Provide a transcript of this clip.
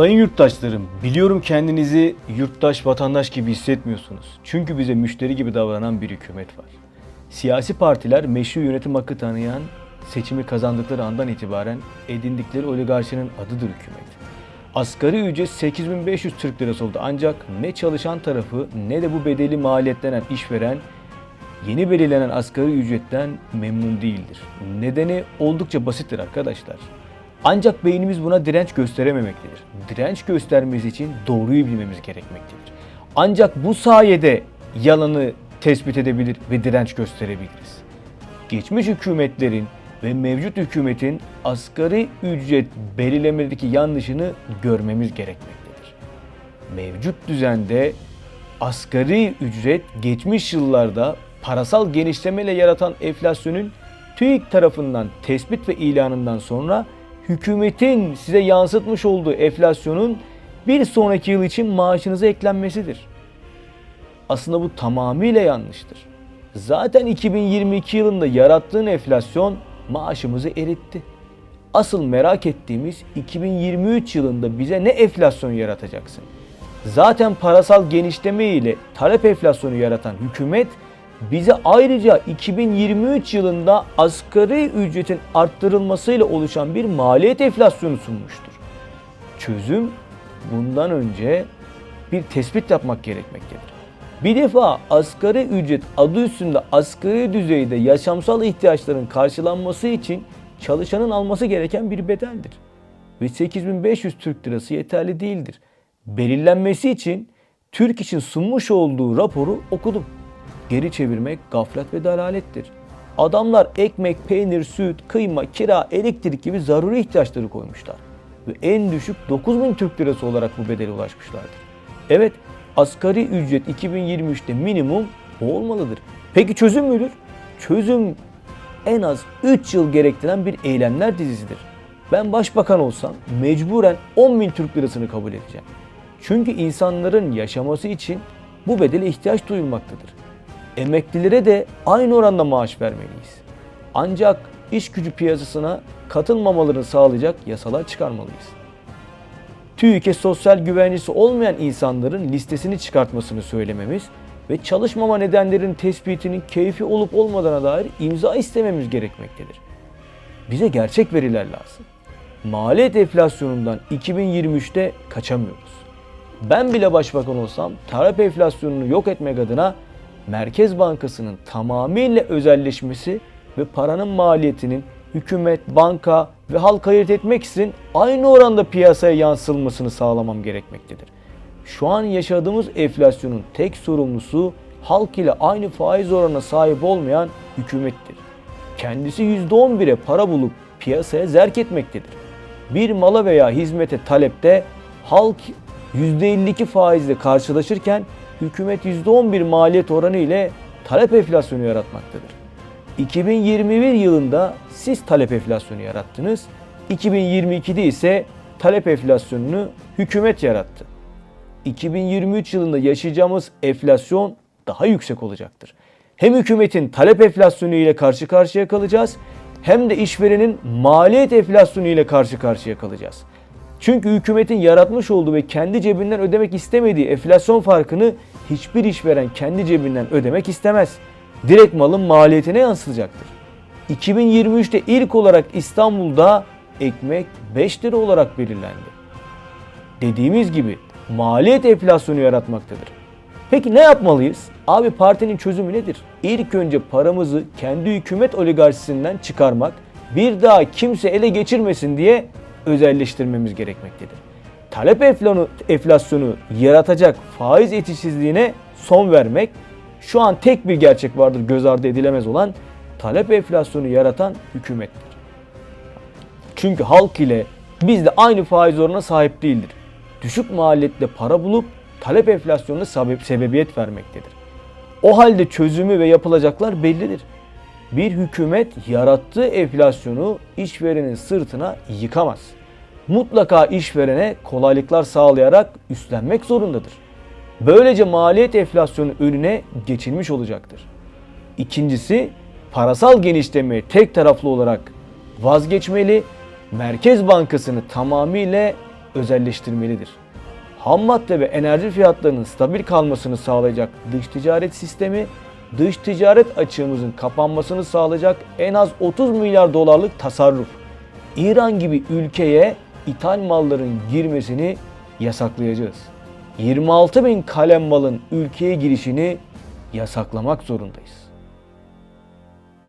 Sayın yurttaşlarım, biliyorum kendinizi yurttaş, vatandaş gibi hissetmiyorsunuz. Çünkü bize müşteri gibi davranan bir hükümet var. Siyasi partiler meşru yönetim hakkı tanıyan, seçimi kazandıkları andan itibaren edindikleri oligarşinin adıdır hükümet. Asgari ücret 8500 Türk Lirası oldu ancak ne çalışan tarafı ne de bu bedeli maliyetlenen işveren yeni belirlenen asgari ücretten memnun değildir. Nedeni oldukça basittir arkadaşlar. Ancak beynimiz buna direnç gösterememektedir. Direnç göstermesi için doğruyu bilmemiz gerekmektedir. Ancak bu sayede yalanı tespit edebilir ve direnç gösterebiliriz. Geçmiş hükümetlerin ve mevcut hükümetin asgari ücret belirlemedeki yanlışını görmemiz gerekmektedir. Mevcut düzende asgari ücret geçmiş yıllarda parasal genişlemeyle yaratan enflasyonun TÜİK tarafından tespit ve ilanından sonra hükümetin size yansıtmış olduğu enflasyonun bir sonraki yıl için maaşınıza eklenmesidir. Aslında bu tamamıyla yanlıştır. Zaten 2022 yılında yarattığın enflasyon maaşımızı eritti. Asıl merak ettiğimiz 2023 yılında bize ne enflasyon yaratacaksın? Zaten parasal genişleme ile talep enflasyonu yaratan hükümet bize ayrıca 2023 yılında asgari ücretin arttırılmasıyla oluşan bir maliyet enflasyonu sunmuştur. Çözüm bundan önce bir tespit yapmak gerekmektedir. Bir defa asgari ücret adı üstünde asgari düzeyde yaşamsal ihtiyaçların karşılanması için çalışanın alması gereken bir bedeldir. Ve 8500 Türk Lirası yeterli değildir. Belirlenmesi için Türk için sunmuş olduğu raporu okudum. Geri çevirmek gaflet ve dalalettir. Adamlar ekmek, peynir, süt, kıyma, kira, elektrik gibi zaruri ihtiyaçları koymuşlar. Ve en düşük 9000 Türk Lirası olarak bu bedele ulaşmışlardır. Evet, asgari ücret 2023'te minimum bu olmalıdır. Peki çözüm müdür? Çözüm en az 3 yıl gerektiren bir eylemler dizisidir. Ben başbakan olsam mecburen 10 bin Türk lirasını kabul edeceğim. Çünkü insanların yaşaması için bu bedele ihtiyaç duyulmaktadır. Emeklilere de aynı oranda maaş vermeliyiz. Ancak iş gücü piyasasına katılmamalarını sağlayacak yasalar çıkarmalıyız. TÜİK'e sosyal güvencesi olmayan insanların listesini çıkartmasını söylememiz ve çalışmama nedenlerinin tespitinin keyfi olup olmadığına dair imza istememiz gerekmektedir. Bize gerçek veriler lazım. Maliyet enflasyonundan 2023'te kaçamıyoruz. Ben bile başbakan olsam talep enflasyonunu yok etmek adına Merkez Bankası'nın tamamıyla özelleşmesi ve paranın maliyetinin hükümet, banka ve halk ayırt etmek için aynı oranda piyasaya yansılmasını sağlamam gerekmektedir. Şu an yaşadığımız enflasyonun tek sorumlusu halk ile aynı faiz oranına sahip olmayan hükümettir. Kendisi %11'e para bulup piyasaya zerk etmektedir. Bir mala veya hizmete talepte halk %52 faizle karşılaşırken hükümet %11 maliyet oranı ile talep enflasyonu yaratmaktadır. 2021 yılında siz talep enflasyonu yarattınız. 2022'de ise talep enflasyonunu hükümet yarattı. 2023 yılında yaşayacağımız enflasyon daha yüksek olacaktır. Hem hükümetin talep enflasyonu ile karşı karşıya kalacağız hem de işverenin maliyet enflasyonu ile karşı karşıya kalacağız. Çünkü hükümetin yaratmış olduğu ve kendi cebinden ödemek istemediği enflasyon farkını hiçbir işveren kendi cebinden ödemek istemez. Direkt malın maliyetine yansıtacaktır. 2023'te ilk olarak İstanbul'da ekmek 5 lira olarak belirlendi. Dediğimiz gibi maliyet enflasyonu yaratmaktadır. Peki ne yapmalıyız? Abi partinin çözümü nedir? İlk önce paramızı kendi hükümet oligarşisinden çıkarmak, bir daha kimse ele geçirmesin diye özelleştirmemiz gerekmektedir. Talep enflasyonu, yaratacak faiz eşitsizliğine son vermek, şu an tek bir gerçek vardır göz ardı edilemez olan talep enflasyonu yaratan hükümettir. Çünkü halk ile biz de aynı faiz oranına sahip değildir. Düşük maliyetle para bulup talep enflasyonuna sebep, sebebiyet vermektedir. O halde çözümü ve yapılacaklar bellidir. Bir hükümet yarattığı enflasyonu işverenin sırtına yıkamaz mutlaka işverene kolaylıklar sağlayarak üstlenmek zorundadır. Böylece maliyet enflasyonu önüne geçilmiş olacaktır. İkincisi, parasal genişlemeye tek taraflı olarak vazgeçmeli, Merkez Bankası'nı tamamıyla özelleştirmelidir. Ham madde ve enerji fiyatlarının stabil kalmasını sağlayacak dış ticaret sistemi, dış ticaret açığımızın kapanmasını sağlayacak en az 30 milyar dolarlık tasarruf. İran gibi ülkeye ithal malların girmesini yasaklayacağız. 26 bin kalem malın ülkeye girişini yasaklamak zorundayız.